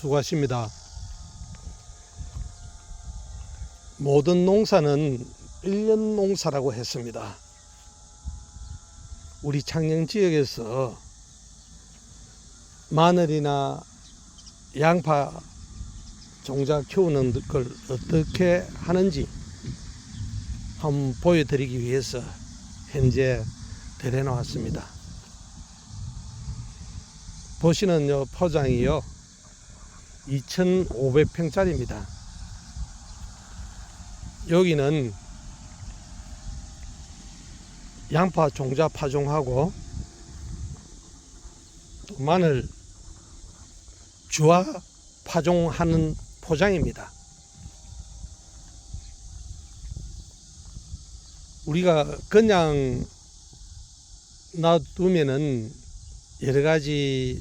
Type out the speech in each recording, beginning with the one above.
수고하십니다. 모든 농사는 1년 농사라고 했습니다. 우리 창녕 지역에서 마늘이나 양파 종자 키우는 걸 어떻게 하는지 한번 보여드리기 위해서 현재 들여 놓았습니다. 보시는 요 포장이요 2,500평짜리입니다. 여기는 양파 종자 파종하고 또 마늘 주화 파종하는 포장입니다. 우리가 그냥 놔두면은 여러 가지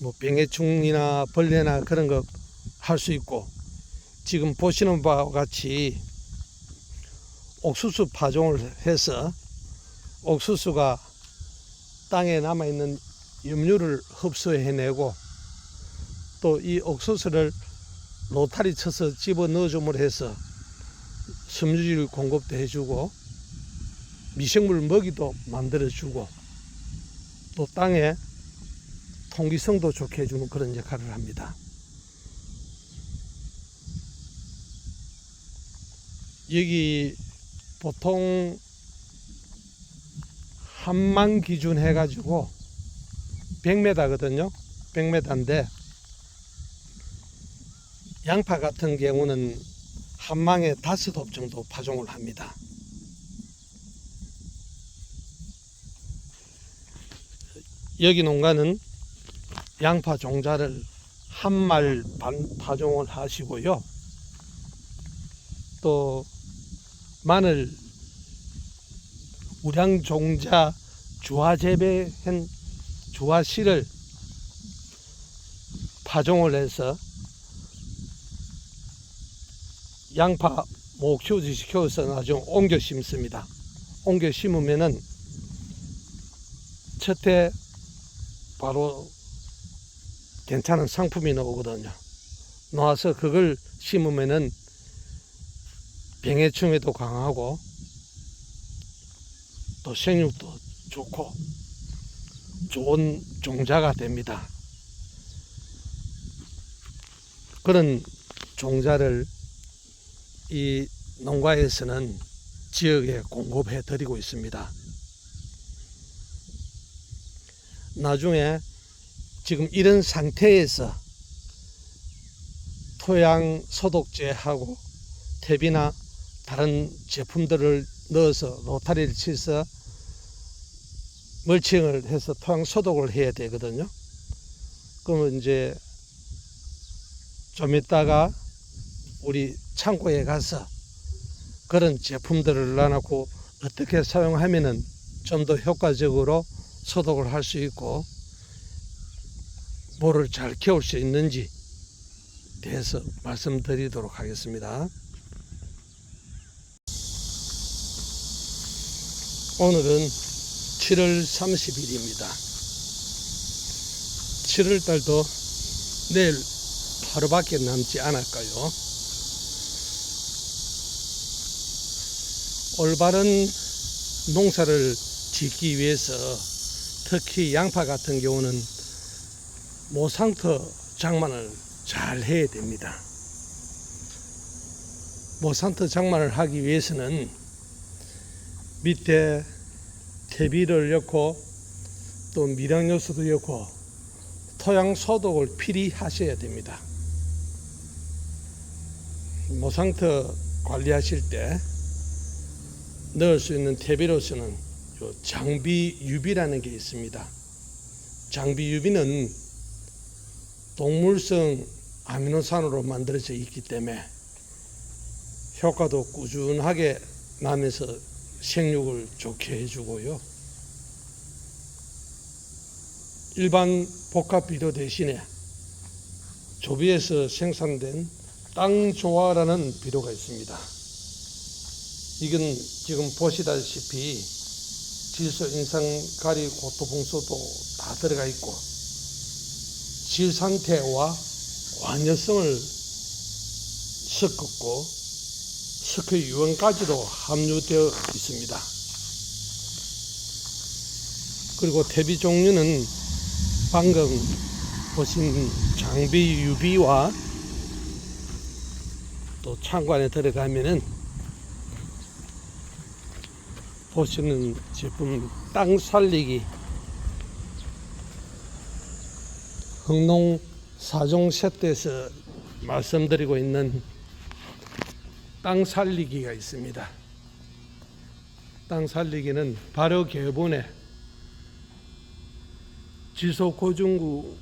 뭐 병해충이나 벌레나 그런 거 할 수 있고 지금 보시는 바와 같이 옥수수 파종을 해서 옥수수가 땅에 남아 있는 염류를 흡수해내고 또 이 옥수수를 로타리 쳐서 집어 넣어줌으로 해서 섬유질 공급도 해주고 미생물 먹이도 만들어주고 또 땅에 통기성도 좋게 해주는 그런 역할을 합니다. 여기 보통 한만 기준 해가지고 100m거든요. 100m인데 양파 같은 경우는 한 망에 다섯 홉 정도 파종을 합니다. 여기 농가는 양파 종자를 한 말 반 파종을 하시고요. 또 마늘 우량 종자 주화 재배한 주화 씨를 파종을 해서 양파 목 키우듯이 키워서 나중에 옮겨 심습니다. 옮겨 심으면은 첫해 바로 괜찮은 상품이 나오거든요. 나와서 그걸 심으면은 병해충에도 강하고 또 생육도 좋고 좋은 종자가 됩니다. 그런 종자를 이 농가에서는 지역에 공급해 드리고 있습니다. 나중에 지금 이런 상태에서 토양 소독제하고 탭이나 다른 제품들을 넣어서 로타리를 치서 멀칭을 해서 토양 소독을 해야 되거든요. 그러면 이제 좀 이따가 우리 창고에 가서 그런 제품들을 놔놓고 어떻게 사용하면은 좀 더 효과적으로 소독을 할 수 있고 뭐를 잘 키울 수 있는지 대해서 말씀드리도록 하겠습니다. 오늘은 7월 30일입니다. 7월 달도 내일 하루밖에 남지 않을까요? 올바른 농사를 짓기 위해서 특히 양파 같은 경우는 모상터 장만을 잘 해야 됩니다. 모상터 장만을 하기 위해서는 밑에 퇴비를 넣고 또 미량 요소도 넣고 토양 소독을 필히 하셔야 됩니다. 모상터 관리하실 때 넣을 수 있는 퇴비로서는 요 장비 유비라는 게 있습니다. 장비 유비는 동물성 아미노산으로 만들어져 있기 때문에 효과도 꾸준하게 나면서 생육을 좋게 해주고요. 일반 복합 비료 대신에 조비에서 생산된 땅 조화라는 비료가 있습니다. 이건 지금 보시다시피 질소, 인상, 가리, 고토, 봉소도 다 들어가 있고 질 상태와 완효성을 섞었고 스크 유원까지도 함유되어 있습니다. 그리고 퇴비 종류는 방금 보신 장비 유비와 또 창관에 들어가면은 보시는 제품 땅 살리기 흥농 사종 세트에서 말씀드리고 있는 땅 살리기가 있습니다. 땅 살리기는 발효 개분에 지소 고중구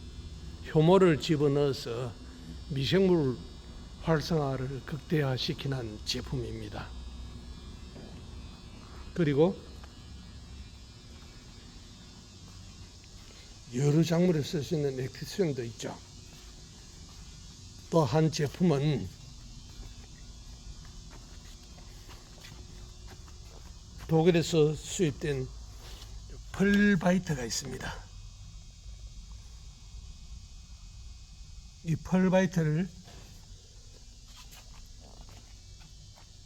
효모를 집어넣어서 미생물 활성화를 극대화시키는 제품입니다. 그리고 여러 작물에 쓸 수 있는 액티스연도 있죠. 또 한 제품은 독일에서 수입된 펄바이트가 있습니다. 이 펄바이트를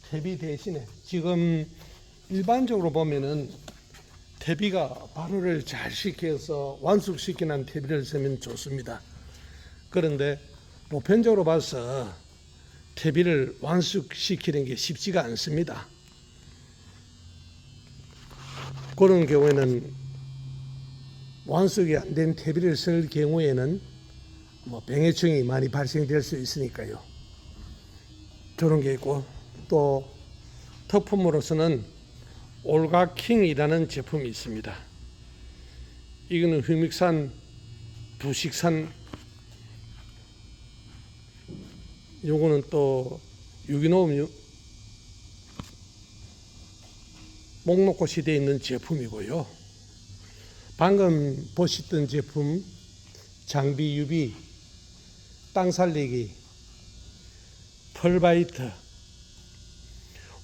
퇴비 대신에 지금 일반적으로 보면은 퇴비가 발효를 잘 시켜서 완숙시키는 퇴비를 쓰면 좋습니다. 그런데 보편적으로 봐서 퇴비를 완숙시키는 게 쉽지가 않습니다. 그런 경우에는 완숙이 안 된 퇴비를 쓸 경우에는 뭐 병해충이 많이 발생될 수 있으니까요. 저런 게 있고 또 특품으로서는 올가킹이라는 제품이 있습니다. 이거는 휘믹산, 부식산, 요거는 또 유기농 유- 목록고 시대에 있는 제품이고요. 방금 보셨던 제품 장비 유비, 땅 살리기, 펄바이트,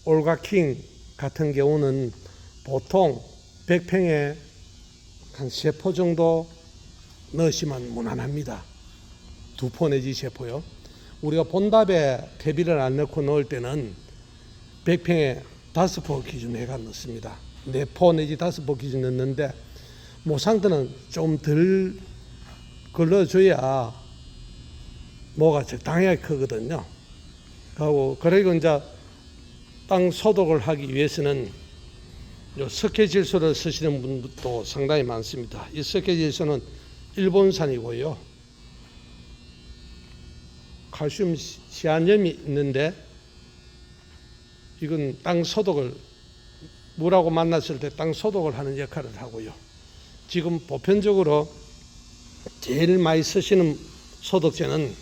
올가킹 같은 경우는 보통 100평에 한세포 정도 넣으시면 무난합니다. 두 포 내지 세 포요. 우리가 본답에 퇴비를 안 넣고 넣을 때는 100평에 다섯 포 기준 해가 넣습니다. 네포 내지 다섯 포 기준 넣는데 모상들은 좀 덜 걸러줘야 뭐가 적당하게 크거든요. 그리고 이제 땅 소독을 하기 위해서는 요 석회질소를 쓰시는 분도 상당히 많습니다. 이 석회질소는 일본산이고요. 칼슘 시안염이 있는데 이건 땅 소독을 물하고 만났을 때 땅 소독을 하는 역할을 하고요. 지금 보편적으로 제일 많이 쓰시는 소독제는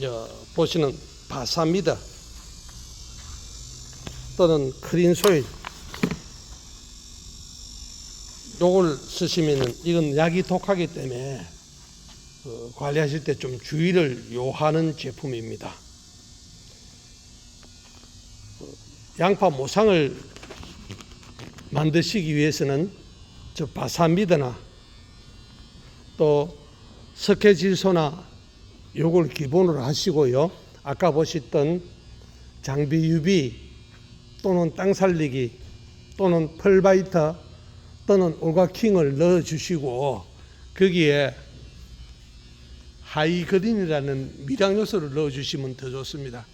저 보시는 바사미드 또는 크린 소일 요걸 쓰시면은 이건 약이 독하기 때문에 어, 관리하실 때 좀 주의를 요하는 제품입니다. 어, 양파 모상을 만드시기 위해서는 저 바사미드나 또 석회질소나 요걸 기본으로 하시고요. 아까 보셨던 장비 유비 또는 땅 살리기 또는 펄바이터 또는 올가킹을 넣어 주시고 거기에 하이 그린이라는 미량 요소를 넣어 주시면 더 좋습니다.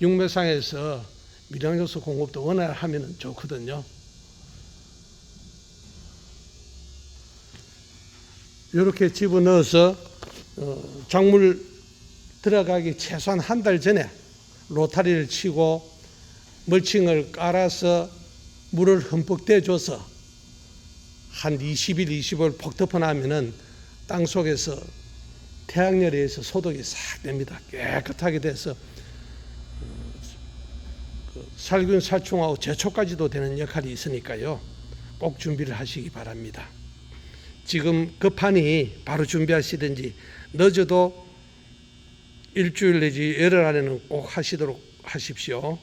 육매상에서 미량 요소 공급도 원활 하면 좋거든요. 이렇게 집어넣어서 어, 작물 들어가기 최소한 한 달 전에 로타리를 치고 멀칭을 깔아서 물을 흠뻑 대줘서 한 20일, 25일 폭 덮어놔면은 땅 속에서 태양열에 의해서 소독이 싹 됩니다. 깨끗하게 돼서 어, 그 살균, 살충하고 제초까지도 되는 역할이 있으니까요. 꼭 준비를 하시기 바랍니다. 지금 급하니 바로 준비하시든지 늦어도 일주일 내지 열흘 안에는 꼭 하시도록 하십시오.